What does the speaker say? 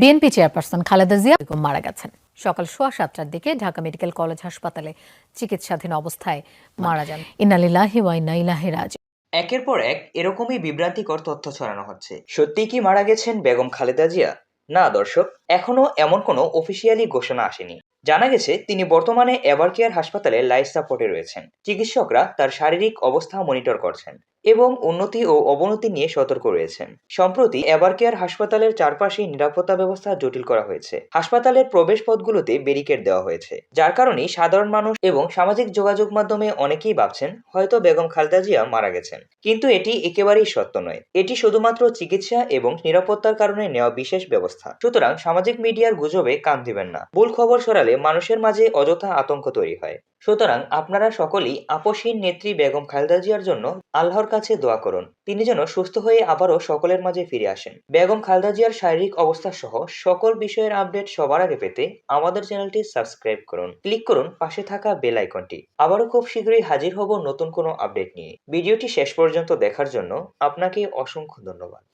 BNP chairperson Khaleda Zia Begum মারা গেছেন। সকাল সোয়া সাতটার দিকে ঢাকা মেডিকেল কলেজ হাসপাতালে চিকিৎসাধীন অবস্থায় মারা যান। ইনালিল্লাহি ওয়া ইন্না রাজি একের পর এক এরকমই বিভ্রান্তিকর তথ্য ছড়ানো হচ্ছে। সত্যিই কি মারা গেছেন বেগম খালেদা জিয়া? না দর্শক, এখনও এমন কোনো অফিসিয়ালি ঘোষণা আসেনি। জানা গেছে, তিনি বর্তমানে এভারকেয়ার হাসপাতালে লাইফ সাপোর্টে রয়েছেন। চিকিৎসকরা তার শারীরিক অবস্থা মনিটর করছেন। এবং উন্নতি ও অবনতি নিয়ে সতর্ক রয়েছেন। সম্প্রতি এভারকেয়ার হাসপাতালের চারপাশে নিরাপত্তা ব্যবস্থা জটিল করা হয়েছে। হাসপাতালের প্রবেশ পথগুলোতে ব্যারিকেড দেওয়া হয়েছে, যার কারণে সাধারণ মানুষ এবং সামাজিক যোগাযোগ মাধ্যমে অনেকেই ভাবছেন, হয়তো বেগম খালেদা জিয়া মারা গেছেন। কিন্তু এটি একেবারেই সত্য নয়। এটি শুধুমাত্র চিকিৎসা এবং নিরাপত্তার কারণে নেওয়া বিশেষ ব্যবস্থা। সুতরাং সামাজিক মিডিয়ার গুজবে কান দিবেন না। ভুল খবর সরালে মানুষের মাঝে অযথা আতঙ্ক তৈরি হয়। সুতরাং আপনারা সকলেই আপসহীন নেত্রী বেগম খালেদা জিয়ার জন্য আল্লাহর কাছে দোয়া করুন। তিনি যেন সুস্থ হয়ে আবারও সকলের মাঝে ফিরে আসেন। বেগম খালেদা জিয়ার শারীরিক অবস্থা সহ সকল বিষয়ের আপডেট সবার আগে পেতে আমাদের চ্যানেলটি সাবস্ক্রাইব করুন। ক্লিক করুন পাশে থাকা বেল আইকনটি। আবারও খুব শীঘ্রই হাজির হব নতুন কোনো আপডেট নিয়ে। ভিডিওটি শেষ পর্যন্ত দেখার জন্য আপনাকে অসংখ্য ধন্যবাদ।